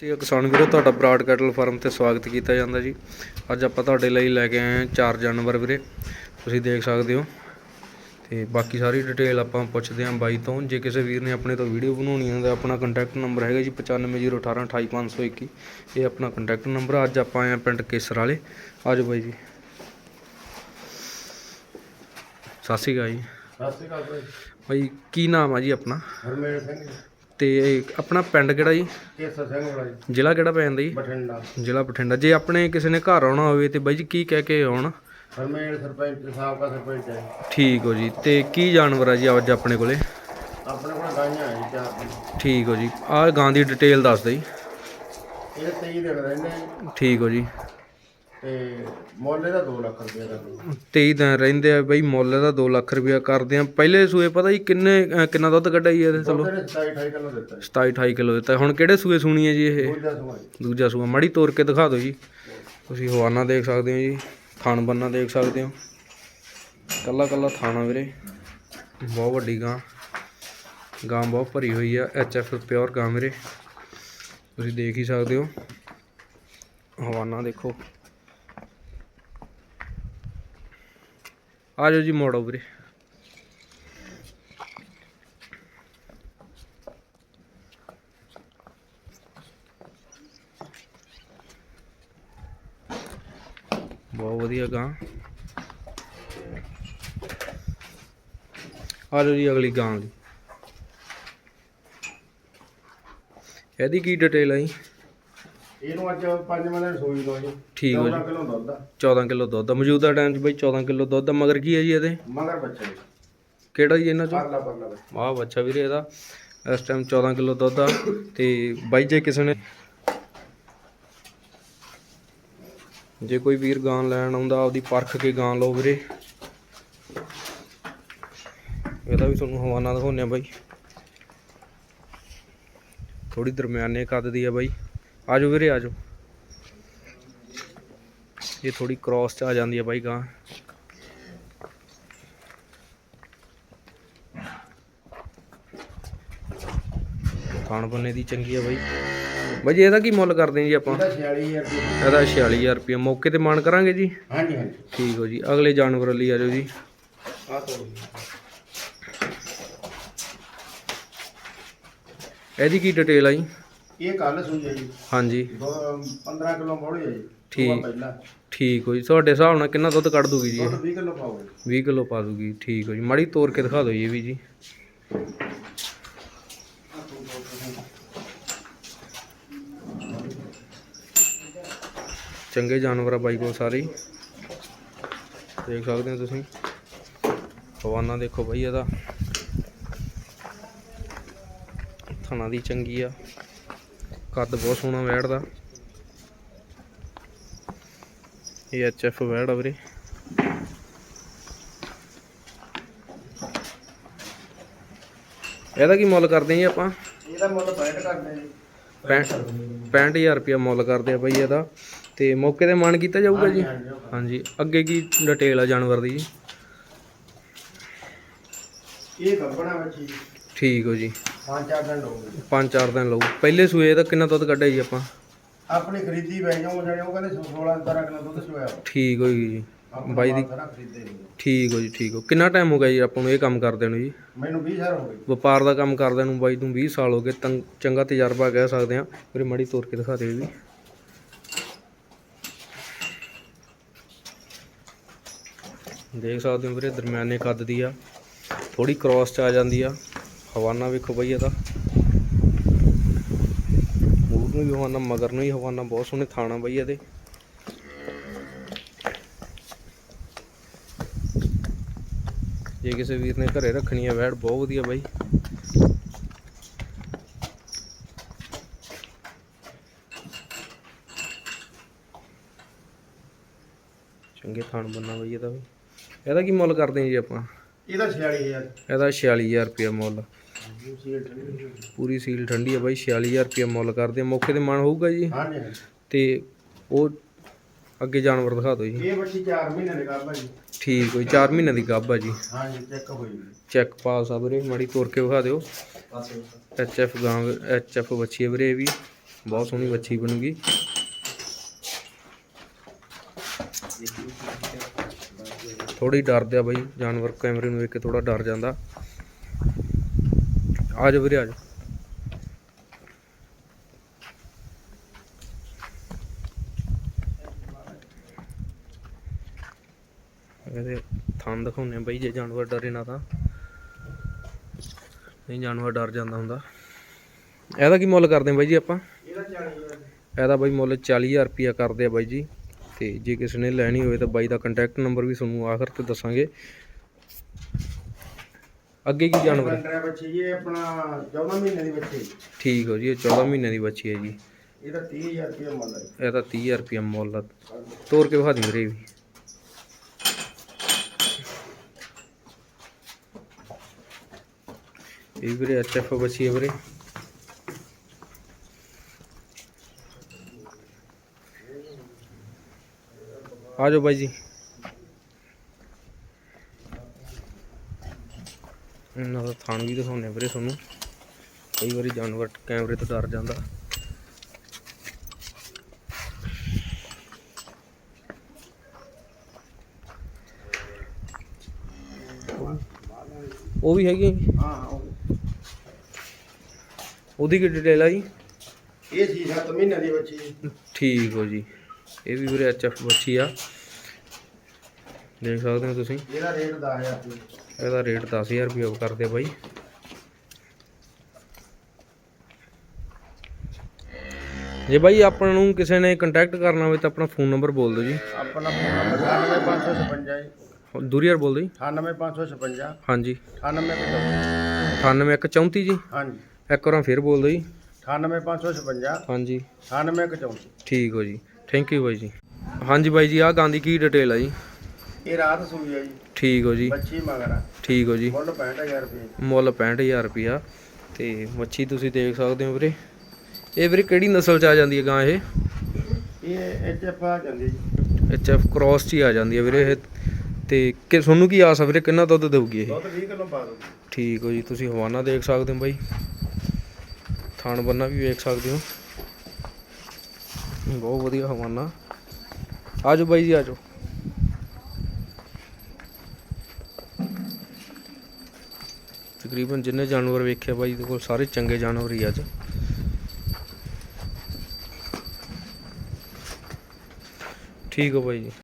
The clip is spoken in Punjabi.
ਜੀ ਕਿਸਾਨ ਵੀਰੋ ਤੁਹਾਡਾ ਬਰਾਡ ਕੈਟਲ ਫਾਰਮ ਤੇ ਸਵਾਗਤ ਕੀਤਾ ਜਾਂਦਾ ਜੀ। ਅੱਜ ਆਪਾਂ ਤੁਹਾਡੇ ਲਈ ਲੈ ਕੇ ਆਏ ਹਾਂ ਚਾਰ ਜਾਨਵਰ ਵੀਰੇ ਤੁਸੀਂ ਦੇਖ ਸਕਦੇ ਹੋ। ਤੇ ਬਾਕੀ ਸਾਰੀ ਡਿਟੇਲ ਆਪਾਂ ਪੁੱਛਦੇ ਹਾਂ ਬਾਈ ਤੋਂ। ਜੇ ਕਿਸੇ ਵੀਰ ਨੇ ਆਪਣੇ ਤੋਂ ਵੀਡੀਓ ਬਣਾਉਣੀ ਹੈ ਤਾਂ ਆਪਣਾ ਕੰਟੈਕਟ ਨੰਬਰ ਹੈਗਾ ਜੀ 9501828521 ਇਹ ਆਪਣਾ ਕੰਟੈਕਟ ਨੰਬਰ। ਅੱਜ ਆਪਾਂ ਆਏ ਹਾਂ ਪਿੰਡ ਕੇਸਰ ਵਾਲੇ। ਆਜੋ ਬਾਈ ਜੀ। ਸਤਿ ਸ਼੍ਰੀ ਅਕਾਲ ਜੀ। ਸਤਿ ਸ਼੍ਰੀ ਅਕਾਲ ਬਾਈ ਕੀ ਨਾਮ ਆ ਜੀ ਆਪਣਾ? ਹਰਮੇਲ ਸਿੰਘ। ਤੇ ਆਪਣਾ ਪਿੰਡ ਕਿਹੜਾ ਜੀ? ਕੇਸਰ ਸਿੰਘ ਵਾਲਾ ਜੀ। ਜ਼ਿਲ੍ਹਾ ਕਿਹੜਾ ਪੈ ਜਾਂਦਾ ਜੀ? ਬਠਿੰਡਾ। ਜ਼ਿਲ੍ਹਾ ਬਠਿੰਡਾ। ਜੇ ਆਪਣੇ ਕਿਸੇ ਨੇ ਘਰ ਆਉਣਾ ਹੋਵੇ ਤੇ ਬਾਈ ਜੀ ਕੀ ਕਹਿ ਕੇ ਆਉਣ? ਹਰਮੇਲ ਸਰਪੰਚ ਸਾਬਕਾ ਸਰਪੰਚ ਹੈ ਠੀਕ ਹੋ ਜੀ। ਤੇ ਕੀ ਜਾਨਵਰ ਆ ਜੀ ਅੱਜ ਆਪਣੇ ਕੋਲੇ? ਆਪਣੇ ਕੋਲ ਗਾਈਆਂ ਹੈ ਜੀ ਚਾਰ। ਠੀਕ ਹੋ ਜੀ। ਆਹ ਗਾਂ ਦੀ ਡਿਟੇਲ ਦੱਸ ਦਿਓ ਜੀ। ਇਹ 23 ਦਿਨ ਰਹਿੰਦੇ ਜੀ। ਠੀਕ ਹੋ ਜੀ। ਤੇ ਮੁੱਲ ਇਹਦਾ 2 ਲੱਖ ਰੁਪਏ ਦਾ ਜੀ। 23 ਦਿਨ ਰਹਿੰਦੇ ਆ ਬਈ ਮੁੱਲ ਦਾ 2 ਲੱਖ ਰੁਪਇਆ ਕਰਦੇ ਆ। ਪਹਿਲੇ ਸੂਏ ਪਤਾ ਜੀ ਕਿੰਨੇ ਕਿੰਨਾ ਦੁੱਧ ਕੱਢਿਆ ਜੀ ਇਹਦੇ ਚਲੋ ਉਹਦੇ ਨੇ 27 28 ਕਿਲੋ ਦਿੱਤਾ ਜੀ। 27 28 ਕਿਲੋ ਦਿੱਤਾ। ਹੁਣ ਕਿਹੜੇ ਸੂਏ ਸੂਣੀ ਹੈ ਜੀ ਇਹ? ਦੂਜਾ ਸਮਾਂ ਦੂਜਾ ਸੂਆ। ਮੜੀ ਤੋੜ ਕੇ ਦਿਖਾ ਦਿਓ ਜੀ। ਤੁਸੀਂ ਹਵਾਨਾ ਦੇਖ ਸਕਦੇ ਹੋ ਜੀ। ਥਣ ਬੰਨਾ ਦੇਖ ਸਕਦੇ ਹੋ। ਕੱਲਾ ਕੱਲਾ ਥਾਣਾ ਵੀਰੇ। ਬਹੁਤ ਵੱਡੀ ਗਾਂ। ਗਾਂ ਬਹੁਤ ਭਰੀ ਹੋਈ ਆ। ਐਚ ਐਫ ਪਿਓਰ ਗਾਂ ਵੀਰੇ। ਤੁਸੀਂ ਦੇਖ ਹੀ ਸਕਦੇ ਹੋ। ਹਵਾਨਾ ਦੇਖੋ। ਆ ਜਾਓ ਜੀ ਮੋੜੋ ਵੀਰੇ। ਬਹੁਤ ਵਧੀਆ ਗਾਂ। ਆ ਜਾਓ ਜੀ ਅਗਲੀ ਗਾਂ ਦੀ। ਇਹਦੀ ਕੀ ਡਿਟੇਲ ਹੈ ਜੀ? ਇਹਨੂੰ ਅੱਜ 5 ਮਹੀਨੇ ਸੂਈ ਦੋ ਜੀ ਠੀਕ ਹੋ 14 ਕਿਲੋ ਦੁੱਧ ਆ। 14 ਕਿਲੋ ਦੁੱਧ ਆ। ਮੌਜੂਦਾ ਟਾਈਮ 'ਚ ਬਈ 14 ਕਿਲੋ ਦੁੱਧ ਆ। ਮਗਰ ਕੀ ਹੈ ਜੀ ਇਹਦੇ? ਮਗਰ ਬੱਚਾ ਜੀ ਕਿਹੜਾ ਜੀ ਇਹਨਾਂ 'ਚੋਂ? ਪਰਲਾ ਪਰਲਾ ਬੱਚਾ। ਵਾਹ ਬੱਚਾ ਵੀਰੇ ਇਹਦਾ। ਇਸ ਟਾਈਮ 14 ਕਿਲੋ ਦੁੱਧ ਆ। ਤੇ ਬਾਈ ਜੇ ਕਿਸੇ ਨੇ ਜੇ ਕੋਈ ਵੀਰ ਗਾਂ ਲੈਣ ਆਉਂਦਾ ਆਪਦੀ ਪਰਖ ਕੇ ਗਾਂ ਲਓ ਵੀਰੇ। ਇਹਦਾ ਵੀ ਤੁਹਾਨੂੰ ਹਵਾਨਾ ਦਿਖਾਉਂਦੇ ਆ ਬਾਈ। ਥੋੜੀ ਦਰਮਿਆਨੇ ਕੱਦ ਦੀ ਆ ਬਾਈ। ਆਜੋ ਵੀਰੇ ਆਜੋ। ਇਹ ਥੋੜੀ ਕ੍ਰਾਸ ਚ ਆ ਜਾਂਦੀ ਆ ਬਾਈ ਗਾਂ ਖਾਣ ਬੰਨੇ ਦੀ ਚੰਗੀ ਆ ਬਾਈ। ਬਾਈ ਜੀ ਇਹਦਾ ਕੀ ਮੁੱਲ ਕਰਦੇ ਜੀ ਆਪਾਂ? ਇਹਦਾ 46000 ਰੁਪਏ। ਇਹਦਾ 46000 ਰੁਪਏ। ਮੌਕੇ ਤੇ ਮਾਨ ਕਰਾਂਗੇ ਜੀ? ਹਾਂਜੀ ਹਾਂਜੀ। ਠੀਕ ਹੋ ਜੀ। ਅਗਲੇ ਜਾਨਵਰ ਲਈ ਆ ਜਾਓ ਜੀ ਆ ਇਹਦੀ ਕੀ ਡਿਟੇਲ ਆ ਜੀ? ਇਹ ਕੱਲ ਸੂਈ ਹੈ ਜੀ ਹਾਂਜੀ। ਦੋ 15 ਕਿਲੋ ਮੋੜੀ ਹੈ ਜੀ ਠੀਕ। ਪਹਿਲਾਂ। ਠੀਕ ਹੋ ਜੀ। ਤੁਹਾਡੇ ਹਿਸਾਬ ਨਾਲ ਕਿੰਨਾ ਦੁੱਧ ਕੱਢ ਦੂਗੀ ਜੀ ਇਹ? ਦੁੱਧ 20 ਕਿਲੋ ਪਾਓਗੇ 20 ਕਿਲੋ ਪਾ ਦੂਗੀ ਠੀਕ ਹੋ ਜੀ। ਮਾੜੀ ਤੋੜ ਕੇ ਦਿਖਾ ਦਿਓ ਜੀ ਇਹ ਵੀ ਜੀ। ਚੰਗੇ ਜਾਨਵਰ ਆ ਬਾਈ ਕੋਲ ਸਾਰੇ। ਹੀ। ਦੇਖ ਸਕਦੇ ਹੋ ਤੁਸੀਂ। ਹਵਾਨਾ ਦੇਖੋ ਬਾਈ ਇਹਦਾ। ਥਣਾ ਦੀ ਚੰਗੀ ਆ। ਕੱਦ ਬਹੁਤ ਸੋਹਣਾ ਵੈੜ ਦਾ ਇਹ ਐਚ ਐਫ ਵੈੜ ਆ ਵੀਰੇ। ਇਹਦਾ ਕੀ ਮੁੱਲ ਕਰਦੇ ਜੀ ਆਪਾਂ? ਇਹਦਾ ਮੁੱਲ 65 ਕਰਦੇ ਜੀ। 65 65000 ਰੁਪਇਆ ਮੁੱਲ ਕਰਦੇ ਆ ਬਈ ਇਹਦਾ। ਤੇ ਮੌਕੇ ਤੇ ਮਨ ਕੀਤਾ ਜਾਊਗਾ ਜੀ? ਹਾਂਜੀ, ਅੱਗੇ ਕੀ ਡਿਟੇਲ ਆ ਜਾਨਵਰ ਦੀ ਜੀ? ਇਹ ਗੱਬਣਾ ਬੱਚੀ ਠੀਕ ਹੋ ਜੀ। ਪੰਜ ਚਾਰ ਦਿਨ ਲਊਗੀ ਪੰਜ ਚਾਰ ਦਿਨ ਲਊ। ਪਹਿਲੇ ਸੂਏ ਦਾ ਕਿੰਨਾ ਦੁੱਧ ਕੱਢਿਆ ਜੀ ਆਪਾਂ? ਆਪਣੀ ਖਰੀਦੀ ਪੈ ਜਾਊ ਜਿਹੜੇ ਉਹ ਕਹਿੰਦੇ 16 17 ਕਿਲੋ ਦੁੱਧ ਚੋਇਆ ਠੀਕ ਹੋ ਜੀ ਬਾਈ ਦੀ। ਠੀਕ ਹੋ ਜੀ ਠੀਕ ਹੋ। ਕਿੰਨਾ ਟਾਈਮ ਹੋ ਗਿਆ ਜੀ ਆਪਾਂ ਨੂੰ ਇਹ ਕੰਮ ਕਰਦੇ ਨੂੰ ਜੀ? ਮੈਨੂੰ 20 ਸਾਲ ਹੋ ਗਏ। ਵਪਾਰ ਦਾ ਕੰਮ ਕਰਦਿਆਂ ਨੂੰ ਬਾਈ ਨੂੰ 20 ਸਾਲ ਹੋ ਗਏ। ਚੰਗਾ ਤਜਰਬਾ ਕਹਿ ਸਕਦੇ ਆ ਵੀਰੇ ਮੜੀ ਤੋੜ ਕੇ ਦਿਖਾ ਦਿਓ ਵੀ ਦੇਖ ਸਕਦੇ ਹੋ ਵੀਰੇ ਦਰਮਿਆਨੇ ਕੱਦ ਦੀ ਆ। ਥੋੜੀ ਕ੍ਰਾਸ ਚ ਆ ਜਾਂਦੀ ਆ। ਹਵਾਨਾ ਵੇਖੋ ਬਈ ਇਹਦਾ। ਮੂਰ ਨੂੰ ਵੀ ਹਵਾਨਾ, ਮਗਰ ਨੂੰ ਵੀ ਹਵਾਨਾ, ਬਹੁਤ ਸੋਹਣੇ ਥਾਣਾ ਬਈ ਇਹਦੇ। ਜੇ ਕਿਸੇ ਵੀਰ ਨੇ ਘਰੇ ਰੱਖਣੀ ਹੈ ਵੈੜ, ਬਹੁਤ ਵਧੀਆ ਬਾਈ। ਚੰਗੇ ਥਾਣ ਬੰਨਾ ਬਈ ਇਹਦਾ ਵੀ। ਇਹਦਾ ਕੀ ਮੁੱਲ ਕਰਦੇ ਆ ਜੀ ਆਪਾਂ? ਇਹਦਾ 46000 ਇਹਦਾ 46000 ਰੁਪਇਆ ਮੁੱਲ। ਪੂਰੀ ਸੀਲ ਠੰਡੀ ਆ ਬਾਈ 46000 ਰੁਪਇਆ ਮੁੱਲ ਕਰਦੇ ਆ। ਮੌਕੇ ਤੇ ਮਨ ਹੋਊਗਾ ਜੀ। ਹਾਂਜੀ ਤੇ ਉਹ ਅੱਗੇ ਜਾਨਵਰ ਦਿਖਾ ਦਿਓ ਜੀ। ਇਹ ਬੱਚੀ 4 ਮਹੀਨੇ ਦੇ ਗੱਭ ਆ ਜੀ। ਠੀਕ ਹੋਈ 4 ਮਹੀਨੇ ਦੀ ਗੱਭ ਆ ਜੀ। ਹਾਂਜੀ ਚੈੱਕ ਹੋਈ ਚੈੱਕ ਪਾਸ ਆ ਵੀਰੇ ਮਾੜੀ ਤੋੜ ਕੇ ਵਿਖਾ ਦਿਓ। ਐਚ ਐਫ ਗਾਂ ਐਚ ਐਫ ਬੱਚੀ ਹੈ ਵੀਰੇ ਇਹ ਵੀ। ਬਹੁਤ ਸੋਹਣੀ ਵੱਛੀ ਬਣੂਗੀ। ਥੋੜੀ ਡਰਦੇ ਆ ਬਾਈ, ਜਾਨਵਰ ਕੈਮਰੇ ਨੂੰ ਵੇਖ ਕੇ ਥੋੜਾ ਡਰ ਜਾਂਦਾ। ਆ ਜਾ ਵੀਰੇ, ਆ ਜਾ ਇਹਦੇ ਥਣ ਦਿਖਾਉਂਦੇ ਆ ਬਾਈ, ਜੇ ਜਾਨਵਰ ਡਰੇ ਨਾ ਤਾਂ। ਨਹੀਂ, ਜਾਨਵਰ ਡਰ ਜਾਂਦਾ ਹੁੰਦਾ। ਇਹਦਾ ਕੀ ਮੁੱਲ ਕਰਦੇ ਆ ਬਾਈ ਜੀ ਆਪਾਂ? ਇਹਦਾ 40000 ਇਹਦਾ ਬਾਈ ਮੁੱਲ 40000 ਰੁਪਿਆ ਕਰਦੇ ਆ ਬਾਈ ਜੀ। ਤੇ ਜੇ ਕਿਸੇ ਨੇ ਲੈਣੀ ਹੋਵੇ ਤਾਂ ਬਾਈ ਦਾ ਕੰਟੈਕਟ ਨੰਬਰ ਵੀ ਤੁਹਾਨੂੰ ਆਖਰ ਤੇ ਦੱਸਾਂਗੇ। ਅੱਗੇ ਕੀ ਜਾਨਵਰ? ਹੈ? ਬੱਚੀ ਜੀ ਇਹ ਆਪਣਾ 14 ਮਹੀਨੇ ਦੀ ਬੱਚੀ ਠੀਕ ਹੋ ਜੀ ਇਹ 14 ਮਹੀਨੇ ਦੀ ਬੱਚੀ ਹੈ ਜੀ। ਇਹਦਾ 30000 ਰੁਪਏ ਮੁੱਲ ਹੈ ਇਹਦਾ 30000 ਰੁਪਿਆ ਮੁੱਲ ਤੋਰ ਕੇ ਵਿਖਾ ਦੀ ਵੀਰੇ ਇਹ ਵੀ ਇਹ ਵੀਰੇ ਐਚਐਫ ਬੱਚੀ ਹੈ ਵੀਰੇ। ਆ ਜਾਓ ਬਾਈ ਜੀ। ਇਹਨਾਂ ਦਾ ਥਾਣ ਵੀ ਦਿਖਾਉਂਦੇ ਆ ਵੀਰੇ ਤੁਹਾਨੂੰ। ਕਈ ਵਾਰੀ ਜਾਨਵਰ ਕੈਮਰੇ ਤੋਂ ਡਰ ਜਾਂਦਾ। ਉਹ ਵੀ ਹੈਗੀ? ਹਾਂ ਹਾਂ ਉਹ- ਉਹਦੀ ਕੀ ਡਿਟੇਲ ਆ ਜੀ? ਇਹ ਸੀ 7 ਮਹੀਨੇ ਦੀ ਬੱਚੀ। ਠੀਕ ਹੋ ਜੀ। ਇਹ ਵੀ ਵੀਰੇ ਐਚਐਫ ਬੱਚੀ ਆ। ਦੇਖ ਸਕਦੇ ਹੋ ਤੁਸੀਂ। ਇਹਦਾ ਰੇਟ 10000 ਰੁਪਏ। ਇਹਦਾ ਰੇਟ 10000 ਰੁਪਏ ਕਰਦੇ ਬਾਈ। ਜੇ ਬਾਈ ਆਪਾਂ ਨੂੰ ਕਿਸੇ ਨੇ ਕੰਟੈਕਟ ਕਰਨਾ ਹੋਵੇ ਤਾਂ ਆਪਣਾ ਫੋਨ ਨੰਬਰ ਬੋਲ ਦਿਓ ਜੀ। ਆਪਣਾ ਫੋਨ ਨੰਬਰ 98556 ਜੀ। ਦੂਰੀ ਵਾਰ ਬੋਲ ਦਿਓ ਜੀ। 98556 ਹਾਂਜੀ। 9855 98134 ਜੀ। ਹਾਂਜੀ। ਇੱਕ ਵਾਰ ਫੇਰ ਬੋਲ ਦਿਓ ਜੀ। 98556 ਹਾਂਜੀ। 9854 ਠੀਕ ਹੋ ਜੀ। ਥੈਂਕ ਯੂ ਬਾਈ ਜੀ। ਹਾਂਜੀ ਬਾਈ ਜੀ ਆਹ ਗਾਂ ਦੀ ਕੀ ਡਿਟੇਲ ਆ ਜੀ? ਇਹ ਰਾਤ ਸੂਈ ਹੈ ਜੀ। ਠੀਕ ਹੋ ਜੀ। ਬੱਚੀ ਮਗਰ ਆ। ਠੀਕ ਹੋ ਜੀ। ਮੁੱਲ 65000 ਰੁਪਏ। ਮੁੱਲ 65000 ਰੁਪਿਆ ਤੇ ਮੱਛੀ ਤੁਸੀਂ ਦੇਖ ਸਕਦੇ ਹੋ ਵੀਰੇ। ਇਹ ਵੀਰੇ ਕਿਹੜੀ ਨਸਲ ਚ ਆ ਜਾਂਦੀ ਹੈ ਗਾਂ ਇਹ? ਇਹ ਐਚਐਫ ਆ ਜਾਂਦੀ ਜੀ। ਐਚਐਫ ਕ੍ਰਾਸ ਚ ਹੀ ਆ ਜਾਂਦੀ ਹੈ ਵੀਰੇ ਇਹ। ਤੇ ਕਿ ਤੁਹਾਨੂੰ ਕੀ ਆਸ ਆ ਵੀਰੇ ਕਿੰਨਾ ਦੁੱਧ ਦੇਊਗੀ ਇਹ? ਦੁੱਧ 20 ਕਿਲੋ ਪਾ ਦੋ ਠੀਕ ਹੋ ਜੀ ਤੁਸੀਂ ਹਵਾਨਾ ਦੇਖ ਸਕਦੇ ਹੋ ਬਾਈ। ਥਾਣ ਬੰਨਾ ਵੀ ਵੇਖ ਸਕਦੇ ਹੋ। ਬਹੁਤ ਵਧੀਆ ਹਵਾਨਾ ਆਜੋ ਬਾਈ ਜੀ, ਆਜੋ। ਤਕਰੀਬਨ ਜਿੰਨੇ ਜਾਨਵਰ ਵੇਖਿਆ ਬਾਈ ਦੇ ਕੋਲ ਸਾਰੇ ਚੰਗੇ ਜਾਨਵਰ ਹੀ ਅੱਜ। ਠੀਕ ਹੋ ਬਾਈ ਜੀ।